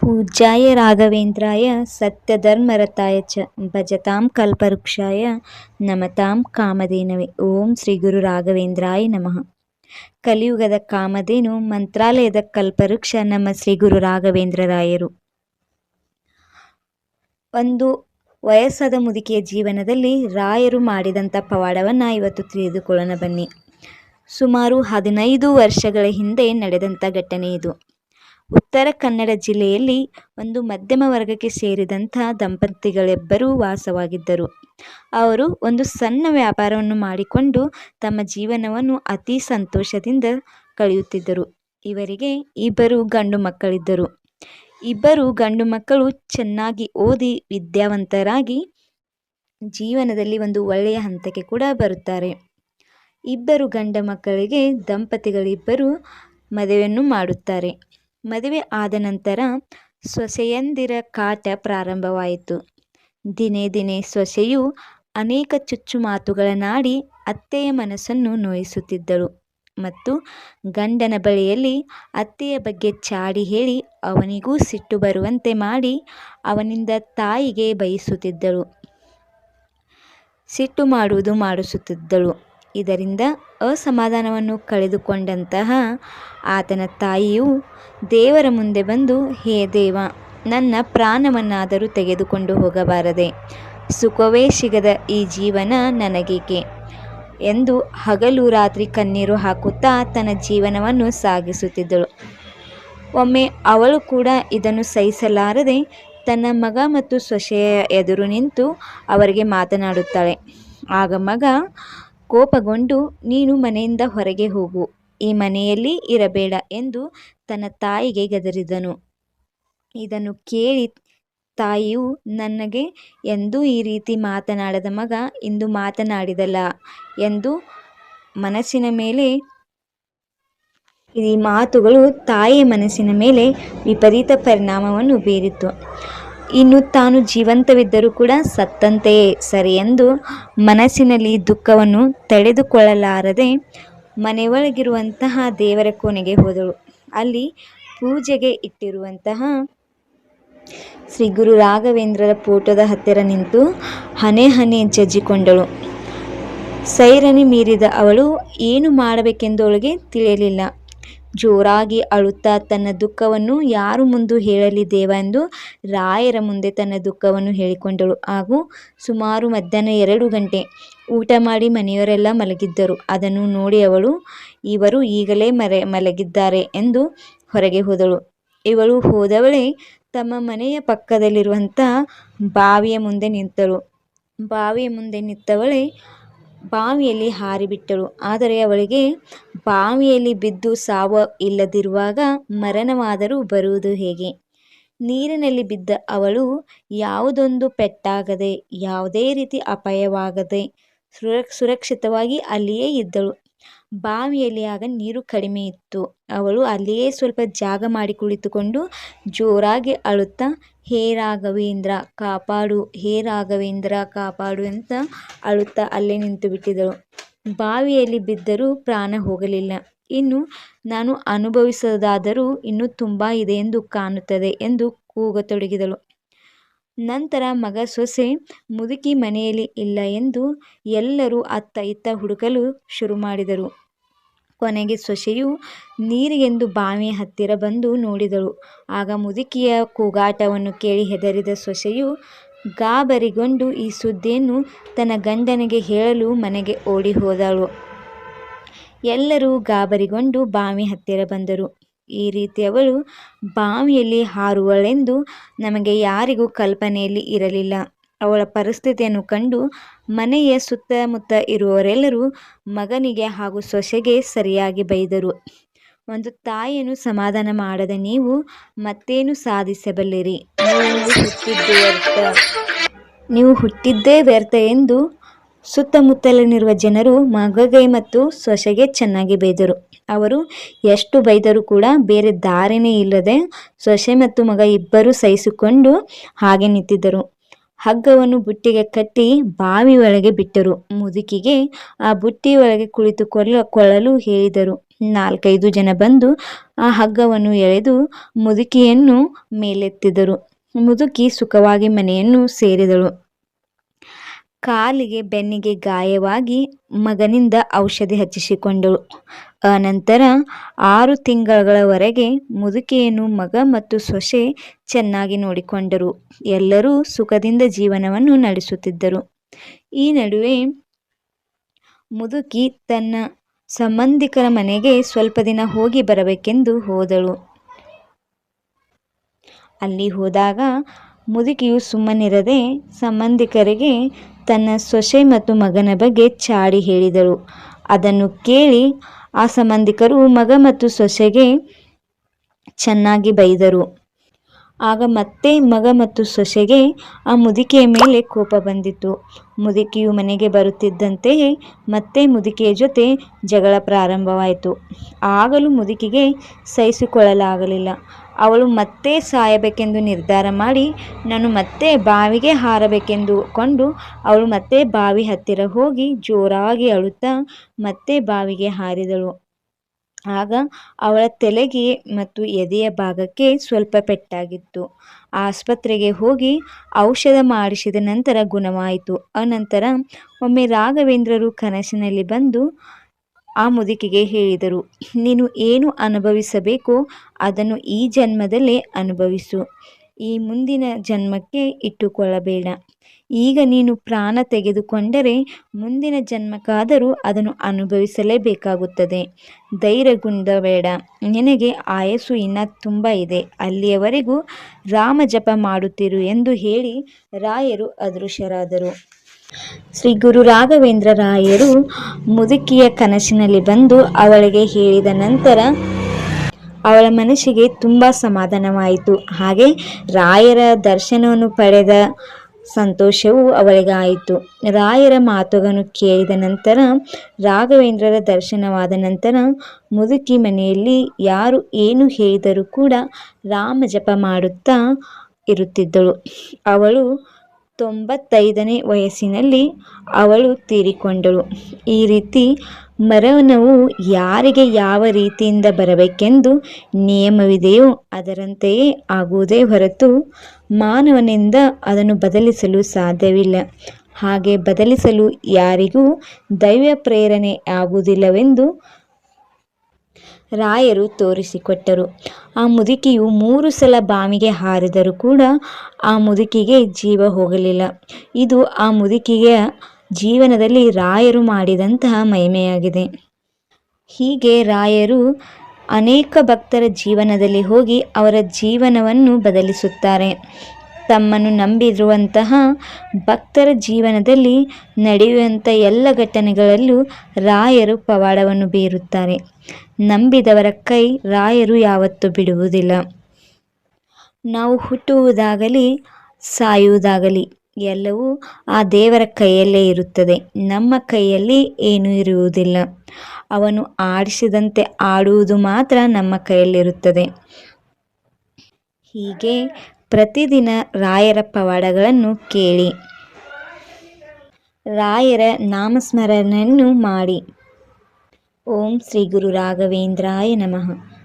ಪೂಜ್ಯಾಯ ರಾಘವೇಂದ್ರಾಯ ಸತ್ಯಧರ್ಮರತಾಯ ಚ ಭಜತಾಂ ಕಲ್ಪವೃಕ್ಷಾಯ ನಮತಾಂ ಕಾಮಧೇನವೇ. ಓಂ ಶ್ರೀ ಗುರು ರಾಘವೇಂದ್ರಾಯ ನಮಃ. ಕಲಿಯುಗದ ಕಾಮಧೇನು, ಮಂತ್ರಾಲಯದ ಕಲ್ಪವೃಕ್ಷ, ನಮ್ಮ ಶ್ರೀ ಗುರು ರಾಘವೇಂದ್ರರಾಯರು. ಒಂದು ವಯಸ್ಸಾದ ಮುದುಕಿಯ ಜೀವನದಲ್ಲಿ ರಾಯರು ಮಾಡಿದಂಥ ಪವಾಡವನ್ನು ಇವತ್ತು ತಿಳಿದುಕೊಳ್ಳೋಣ ಬನ್ನಿ. ಸುಮಾರು ಹದಿನೈದು ವರ್ಷಗಳ ಹಿಂದೆ ನಡೆದಂಥ ಘಟನೆ ಇದು. ಉತ್ತರ ಕನ್ನಡ ಜಿಲ್ಲೆಯಲ್ಲಿ ಒಂದು ಮಧ್ಯಮ ವರ್ಗಕ್ಕೆ ಸೇರಿದಂಥ ದಂಪತಿಗಳಿಬ್ಬರೂ ವಾಸವಾಗಿದ್ದರು. ಅವರು ಒಂದು ಸಣ್ಣ ವ್ಯಾಪಾರವನ್ನು ಮಾಡಿಕೊಂಡು ತಮ್ಮ ಜೀವನವನ್ನು ಅತಿ ಸಂತೋಷದಿಂದ ಕಳೆಯುತ್ತಿದ್ದರು. ಇವರಿಗೆ ಇಬ್ಬರು ಗಂಡು ಮಕ್ಕಳಿದ್ದರು. ಇಬ್ಬರು ಗಂಡು ಮಕ್ಕಳು ಚೆನ್ನಾಗಿ ಓದಿ ವಿದ್ಯಾವಂತರಾಗಿ ಜೀವನದಲ್ಲಿ ಒಂದು ಒಳ್ಳೆಯ ಹಂತಕ್ಕೆ ಕೂಡ ಬರುತ್ತಾರೆ. ಇಬ್ಬರು ಗಂಡ ಮಕ್ಕಳಿಗೆ ದಂಪತಿಗಳಿಬ್ಬರು ಮದುವೆಯನ್ನು ಮಾಡುತ್ತಾರೆ. ಮದುವೆ ಆದ ನಂತರ ಸೊಸೆಯಂದಿರ ಕಾಟ ಪ್ರಾರಂಭವಾಯಿತು. ದಿನೇ ದಿನೇ ಸೊಸೆಯು ಅನೇಕ ಚುಚ್ಚು ಮಾತುಗಳನ್ನಾಡಿ ಅತ್ತೆಯ ಮನಸ್ಸನ್ನು ನೋಯಿಸುತ್ತಿದ್ದಳು ಮತ್ತು ಗಂಡನ ಬಳಿಯಲ್ಲಿ ಅತ್ತೆಯ ಬಗ್ಗೆ ಚಾಡಿ ಹೇಳಿ ಅವನಿಗೂ ಸಿಟ್ಟು ಬರುವಂತೆ ಮಾಡಿ ಅವನಿಂದ ತಾಯಿಗೆ ಬಯಸುತ್ತಿದ್ದಳು. ಸಿಟ್ಟು ಮಾಡುವುದು ಮಾಡಿಸುತ್ತಿದ್ದಳು. ಇದರಿಂದ ಅಸಮಾಧಾನವನ್ನು ಕಳೆದುಕೊಂಡಂತಹ ಆತನ ತಾಯಿಯು ದೇವರ ಮುಂದೆ ಬಂದು, ಹೇ ದೇವ, ನನ್ನ ಪ್ರಾಣವನ್ನಾದರೂ ತೆಗೆದುಕೊಂಡು ಹೋಗಬಾರದೆ. ಸುಖವೇ ಸಿಗದ ಈ ಜೀವನ ನನಗೇಕೆ? ಎಂದು ಹಗಲು ರಾತ್ರಿ ಕಣ್ಣೀರು ಹಾಕುತ್ತಾ ತನ್ನ ಜೀವನವನ್ನು ಸಾಗಿಸುತ್ತಿದ್ದಳು. ಒಮ್ಮೆ ಅವಳು ಕೂಡ ಇದನ್ನು ಸಹಿಸಲಾರದೆ ತನ್ನ ಮಗ ಮತ್ತು ಸೊಸೆಯ ಎದುರು ನಿಂತು ಅವರಿಗೆ ಮಾತನಾಡುತ್ತಾಳೆ. ಆಗ ಮಗ ಕೋಪಗೊಂಡು ನೀನು ಮನೆಯಿಂದ ಹೊರಗೆ ಹೋಗು, ಈ ಮನೆಯಲ್ಲಿ ಇರಬೇಡ ಎಂದು ತನ್ನ ತಾಯಿಗೆ ಗದರಿದನು. ಇದನ್ನು ಕೇಳಿ ತಾಯಿಯು, ನನಗೆ ಎಂದೂ ಈ ರೀತಿ ಮಾತನಾಡದ ಮಗ ಇಂದು ಮಾತನಾಡಿದಲ್ಲ ಎಂದು ಮನಸ್ಸಿನ ಮೇಲೆ, ಈ ಮಾತುಗಳು ತಾಯಿಯ ಮನಸ್ಸಿನ ಮೇಲೆ ವಿಪರೀತ ಪರಿಣಾಮವನ್ನು ಬೀರಿತು. ಇನ್ನು ತಾನು ಜೀವಂತವಿದ್ದರೂ ಕೂಡ ಸತ್ತಂತೆಯೇ ಸರಿ ಎಂದು ಮನಸ್ಸಿನಲ್ಲಿ ದುಃಖವನ್ನು ತಡೆದುಕೊಳ್ಳಲಾರದೆ ಮನೆಯೊಳಗಿರುವಂತಹ ದೇವರ ಕೋಣೆಗೆ ಹೋದಳು. ಅಲ್ಲಿ ಪೂಜೆಗೆ ಇಟ್ಟಿರುವಂತಹ ಶ್ರೀ ಗುರು ರಾಘವೇಂದ್ರರ ಫೋಟೋದ ಹತ್ತಿರ ನಿಂತು ಹನೆ ಹನೆ ಜಜ್ಜಿಕೊಂಡಳು ಸೈರನೆ ಮೀರಿದ ಅವಳು ಏನು ಮಾಡಬೇಕೆಂದು ಅವಳಿಗೆ ತಿಳಿಯಲಿಲ್ಲ. ಜೋರಾಗಿ ಅಳುತ್ತಾ ತನ್ನ ದುಃಖವನ್ನು ಯಾರು ಮುಂದೆ ಹೇಳಲಿ ದೇವ ಎಂದು ರಾಯರ ಮುಂದೆ ತನ್ನ ದುಃಖವನ್ನು ಹೇಳಿಕೊಂಡಳು. ಹಾಗೂ ಸುಮಾರು ಮಧ್ಯಾಹ್ನ ಎರಡು ಗಂಟೆ ಊಟ ಮಾಡಿ ಮನೆಯವರೆಲ್ಲ ಮಲಗಿದ್ದರು. ಅದನ್ನು ನೋಡಿ ಅವಳು, ಇವರು ಈಗಲೇ ಮರೆ, ಮಲಗಿದ್ದಾರೆ ಎಂದು ಹೊರಗೆ ಹೋದಳು. ಇವಳು ಹೋದವಳೇ ತಮ್ಮ ಮನೆಯ ಪಕ್ಕದಲ್ಲಿರುವಂಥ ಬಾವಿಯ ಮುಂದೆ ನಿಂತಳು. ಬಾವಿಯ ಮುಂದೆ ನಿಂತವಳೇ ಬಾವಿಯಲ್ಲಿ ಹಾರಿಬಿಟ್ಟಳು. ಆದರೆ ಅವಳಿಗೆ, ಬಾವಿಯಲ್ಲಿ ಬಿದ್ದು ಸಾವು ಇಲ್ಲದಿರುವಾಗ ಮರಣವಾದರೂ ಬರುವುದು ಹೇಗೆ? ನೀರಿನಲ್ಲಿ ಬಿದ್ದ ಅವಳು ಯಾವುದೊಂದು ಪೆಟ್ಟಾಗದೆ, ಯಾವುದೇ ರೀತಿ ಅಪಾಯವಾಗದೆ ಸುರ ಸುರಕ್ಷಿತವಾಗಿ ಅಲ್ಲಿಯೇ ಇದ್ದಳು. ಬಾವಿಯಲ್ಲಿ ಆಗ ನೀರು ಕಡಿಮೆ ಇತ್ತು. ಅವಳು ಅಲ್ಲಿಯೇ ಸ್ವಲ್ಪ ಜಾಗ ಮಾಡಿ ಕುಳಿತುಕೊಂಡು ಜೋರಾಗಿ ಅಳುತ್ತಾ ಹೇ ರಾಘವೇಂದ್ರ, ಕಾಪಾಡು. ಹೇ ರಾಘವೇಂದ್ರ, ಕಾಪಾಡು ಅಂತ ಅಳುತ್ತಾ ಅಲ್ಲೇ ನಿಂತು ಬಿಟ್ಟಿದ್ದಳು ಬಾವಿಯಲ್ಲಿ ಬಿದ್ದರೂ ಪ್ರಾಣ ಹೋಗಲಿಲ್ಲ. ಇನ್ನು ನಾನು ಅನುಭವಿಸೋದಾದರೂ ಇನ್ನೂ ತುಂಬ ಇದೆ ಎಂದು ಕಾಣುತ್ತದೆ ಎಂದು ಕೂಗತೊಡಗಿದಳು ನಂತರ ಮಗ ಸೊಸೆ ಮುದುಕಿ ಮನೆಯಲ್ಲಿ ಇಲ್ಲ ಎಂದು ಎಲ್ಲರೂ ಅತ್ತ ಇತ್ತ ಹುಡುಕಲು ಶುರು ಮಾಡಿದರು. ಕೊನೆಗೆ ಸೊಸೆಯು ನೀರಿಗೆಂದು ಬಾವಿಯ ಹತ್ತಿರ ಬಂದು ನೋಡಿದಳು. ಆಗ ಮುದುಕಿಯ ಕೂಗಾಟವನ್ನು ಕೇಳಿ ಹೆದರಿದ ಸೊಸೆಯು ಗಾಬರಿಗೊಂಡು ಈ ಸುದ್ದಿಯನ್ನು ತನ್ನ ಗಂಡನಿಗೆ ಹೇಳಲು ಮನೆಗೆ ಓಡಿ ಹೋದಳು. ಎಲ್ಲರೂ ಗಾಬರಿಗೊಂಡು ಬಾವಿ ಹತ್ತಿರ ಬಂದರು. ಈ ರೀತಿ ಅವಳು ಬಾವಿಯಲ್ಲಿ ಹಾರುವಳೆಂದು ನಮಗೆ ಯಾರಿಗೂ ಕಲ್ಪನೆಯಲ್ಲಿ ಇರಲಿಲ್ಲ. ಅವಳ ಪರಿಸ್ಥಿತಿಯನ್ನು ಕಂಡು ಮನೆಯ ಸುತ್ತಮುತ್ತ ಇರುವವರೆಲ್ಲರೂ ಮಗನಿಗೆ ಹಾಗೂ ಸೊಸೆಗೆ ಸರಿಯಾಗಿ ಬೈದರು. ಒಂದು ತಾಯಿಯನ್ನು ಸಮಾಧಾನ ಮಾಡದ ನೀವು ಮತ್ತೇನು ಸಾಧಿಸಬಲ್ಲಿರಿ? ನೀವು ಹುಟ್ಟಿದ್ದೇ ವ್ಯರ್ಥ. ಎಂದು ಸುತ್ತಮುತ್ತಲಿನಿರುವ ಜನರು ಮಗಗೆ ಮತ್ತು ಸೊಸೆಗೆ ಚೆನ್ನಾಗಿ ಬೈದರು. ಅವರು ಎಷ್ಟು ಬೈದರೂ ಕೂಡ ಬೇರೆ ದಾರಿನೇ ಇಲ್ಲದೆ ಸೊಸೆ ಮತ್ತು ಮಗ ಇಬ್ಬರೂ ಸಹಿಸಿಕೊಂಡು ಹಾಗೆ ನಿಂತಿದ್ದರು. ಹಗ್ಗವನ್ನು ಬುಟ್ಟಿಗೆ ಕಟ್ಟಿ ಬಾವಿ ಒಳಗೆ ಬಿಟ್ಟರು. ಮುದುಕಿಗೆ ಆ ಬುಟ್ಟಿ ಒಳಗೆ ಕುಳಿತುಕೊಳ್ಳಲು ಕೊಳ್ಳಲು ಹೇಳಿದರು. ನಾಲ್ಕೈದು ಜನ ಬಂದು ಆ ಹಗ್ಗವನ್ನು ಎಳೆದು ಮುದುಕಿಯನ್ನು ಮೇಲೆತ್ತಿದರು. ಮುದುಕಿ ಸುಖವಾಗಿ ಮನೆಯನ್ನು ಸೇರಿದಳು. ಕಾಲಿಗೆ ಬೆನ್ನಿಗೆ ಗಾಯವಾಗಿ ಮಗನಿಂದ ಔಷಧಿ ಹಚ್ಚಿಸಿಕೊಂಡಳು. ಅನಂತರ ಆರು ತಿಂಗಳವರೆಗೆ ಮುದುಕಿಯನ್ನು ಮಗ ಮತ್ತು ಸೊಸೆ ಚೆನ್ನಾಗಿ ನೋಡಿಕೊಂಡರು. ಎಲ್ಲರೂ ಸುಖದಿಂದ ಜೀವನವನ್ನು ನಡೆಸುತ್ತಿದ್ದರು. ಈ ನಡುವೆ ಮುದುಕಿ ತನ್ನ ಸಂಬಂಧಿಕರ ಮನೆಗೆ ಸ್ವಲ್ಪ ದಿನ ಹೋಗಿ ಬರಬೇಕೆಂದು ಹೋದಳು. ಅಲ್ಲಿ ಹೋದಾಗ ಮುದುಕಿಯು ಸುಮ್ಮನಿರದೆ ಸಂಬಂಧಿಕರಿಗೆ ತನ್ನ ಸೊಸೆ ಮತ್ತು ಮಗನ ಬಗ್ಗೆ ಚಾಡಿ ಹೇಳಿದಳು. ಅದನ್ನು ಕೇಳಿ ಆ ಸಂಬಂಧಿಕರು ಮಗ ಮತ್ತು ಸೊಸೆಗೆ ಚೆನ್ನಾಗಿ ಬೈದರು. ಆಗ ಮತ್ತೆ ಮಗ ಮತ್ತು ಸೊಸೆಗೆ ಆ ಮುದುಕಿಯ ಮೇಲೆ ಕೋಪ ಬಂದಿತು ಮುದುಕಿಯು ಮನೆಗೆ ಬರುತ್ತಿದ್ದಂತೆಯೇ ಮತ್ತೆ ಮುದುಕಿಯ ಜೊತೆ ಜಗಳ ಪ್ರಾರಂಭವಾಯಿತು. ಆಗಲೂ ಮುದುಕಿಗೆ ಸಹಿಸಿಕೊಳ್ಳಲಾಗಲಿಲ್ಲ. ಅವಳು ಮತ್ತೆ ಸಾಯಬೇಕೆಂದು ನಿರ್ಧಾರ ಮಾಡಿ, ನಾನು ಮತ್ತೆ ಬಾವಿಗೆ ಹಾರಬೇಕೆಂದು ಕೊಂಡು, ಅವಳು ಮತ್ತೆ ಬಾವಿ ಹತ್ತಿರ ಹೋಗಿ ಜೋರಾಗಿ ಅಳುತ್ತಾ ಮತ್ತೆ ಬಾವಿಗೆ ಹಾರಿದಳು. ಆಗ ಅವಳ ತಲೆಗೆ ಮತ್ತು ಎದೆಯ ಭಾಗಕ್ಕೆ ಸ್ವಲ್ಪ ಪೆಟ್ಟಾಗಿತ್ತು. ಆಸ್ಪತ್ರೆಗೆ ಹೋಗಿ ಔಷಧ ಮಾಡಿಸಿದ ನಂತರ ಗುಣವಾಯಿತು. ಅನಂತರ ಒಮ್ಮೆ ರಾಘವೇಂದ್ರರು ಕನಸಿನಲ್ಲಿ ಬಂದು ಆ ಮುದುಕಿಗೆ ಹೇಳಿದರು, ನೀನು ಏನು ಅನುಭವಿಸಬೇಕೋ ಅದನ್ನು ಈ ಜನ್ಮದಲ್ಲೇ ಅನುಭವಿಸು. ಈ ಮುಂದಿನ ಜನ್ಮಕ್ಕೆ ಇಟ್ಟುಕೊಳ್ಳಬೇಡ. ಈಗ ನೀನು ಪ್ರಾಣ ತೆಗೆದುಕೊಂಡರೆ ಮುಂದಿನ ಜನ್ಮಕ್ಕಾದರೂ ಅದನ್ನು ಅನುಭವಿಸಲೇಬೇಕಾಗುತ್ತದೆ. ಧೈರ್ಯಗುಂದಬೇಡ ನಿನಗೆ ಆಯಸ್ಸು ಇನ್ನ ತುಂಬ ಇದೆ. ಅಲ್ಲಿಯವರೆಗೂ ರಾಮ ಜಪ ಮಾಡುತ್ತಿರು ಎಂದು ಹೇಳಿ ರಾಯರು ಅದೃಶ್ಯರಾದರು. ಶ್ರೀ ಗುರು ರಾಘವೇಂದ್ರ ರಾಯರು ಮುದುಕಿಯ ಕನಸಿನಲ್ಲಿ ಬಂದು ಅವಳಿಗೆ ಹೇಳಿದ ನಂತರ ಅವಳ ಮನಸ್ಸಿಗೆ ತುಂಬ ಸಮಾಧಾನವಾಯಿತು. ಹಾಗೆ ರಾಯರ ದರ್ಶನವನ್ನು ಪಡೆದ ಸಂತೋಷವು ಅವಳಿಗಾಯಿತು. ರಾಯರ ಮಾತುಗಳನ್ನು ಕೇಳಿದ ನಂತರ, ರಾಘವೇಂದ್ರರ ದರ್ಶನವಾದ ನಂತರ ಮುದುಕಿ ಮನೆಯಲ್ಲಿ ಯಾರು ಏನು ಹೇಳಿದರೂ ಕೂಡ ರಾಮ ಜಪ ಮಾಡುತ್ತಾ ಇರುತ್ತಿದ್ದಳು. ಅವಳು ತೊಂಬತ್ತೈದನೇ ವಯಸ್ಸಿನಲ್ಲಿ ಅವಳು ತೀರಿಕೊಂಡಳು. ಈ ರೀತಿ ಮರಣವು ಯಾರಿಗೆ ಯಾವ ರೀತಿಯಿಂದ ಬರಬೇಕೆಂದು ನಿಯಮವಿದೆಯೋ ಅದರಂತೆಯೇ ಆಗುವುದೇ ಹೊರತು ಮಾನವನಿಂದ ಅದನ್ನು ಬದಲಿಸಲು ಸಾಧ್ಯವಿಲ್ಲ. ಹಾಗೆ ಬದಲಿಸಲು ಯಾರಿಗೂ ದೈವ ಪ್ರೇರಣೆ ಆಗುವುದಿಲ್ಲವೆಂದು ರಾಯರು ತೋರಿಸಿಕೊಟ್ಟರು. ಆ ಮುದುಕಿಯು ಮೂರು ಸಲ ಬಾವಿಗೆ ಹಾರಿದರೂ ಕೂಡ ಆ ಮುದುಕಿಗೆ ಜೀವ ಹೋಗಲಿಲ್ಲ. ಇದು ಆ ಮುದುಕಿಯ ಜೀವನದಲ್ಲಿ ರಾಯರು ಮಾಡಿದಂತಹ ಮಹಿಮೆಯಾಗಿದೆ. ಹೀಗೆ ರಾಯರು ಅನೇಕ ಭಕ್ತರ ಜೀವನದಲ್ಲಿ ಹೋಗಿ ಅವರ ಜೀವನವನ್ನು ಬದಲಿಸುತ್ತಾರೆ. ತಮ್ಮನ್ನು ನಂಬಿರುವಂತಹ ಭಕ್ತರ ಜೀವನದಲ್ಲಿ ನಡೆಯುವಂಥ ಎಲ್ಲ ಘಟನೆಗಳಲ್ಲೂ ರಾಯರು ಪವಾಡವನ್ನು ಬೀರುತ್ತಾರೆ. ನಂಬಿದವರ ಕೈ ರಾಯರು ಯಾವತ್ತೂ ಬಿಡುವುದಿಲ್ಲ. ನಾವು ಹುಟ್ಟುವುದಾಗಲಿ, ಸಾಯುವುದಾಗಲಿ ಎಲ್ಲವೂ ಆ ದೇವರ ಕೈಯಲ್ಲೇ ಇರುತ್ತದೆ. ನಮ್ಮ ಕೈಯಲ್ಲಿ ಏನೂ ಇರುವುದಿಲ್ಲ. ಅವನು ಆಡಿಸಿದಂತೆ ಆಡುವುದು ಮಾತ್ರ ನಮ್ಮ ಕೈಯಲ್ಲಿರುತ್ತದೆ. ಹೀಗೆ ಪ್ರತಿದಿನ ರಾಯರ ಪವಾಡಗಳನ್ನು ಕೇಳಿ. ರಾಯರ ನಾಮಸ್ಮರಣೆಯನ್ನು ಮಾಡಿ. ಓಂ ಶ್ರೀ ಗುರು ರಾಘವೇಂದ್ರಾಯ ನಮಃ.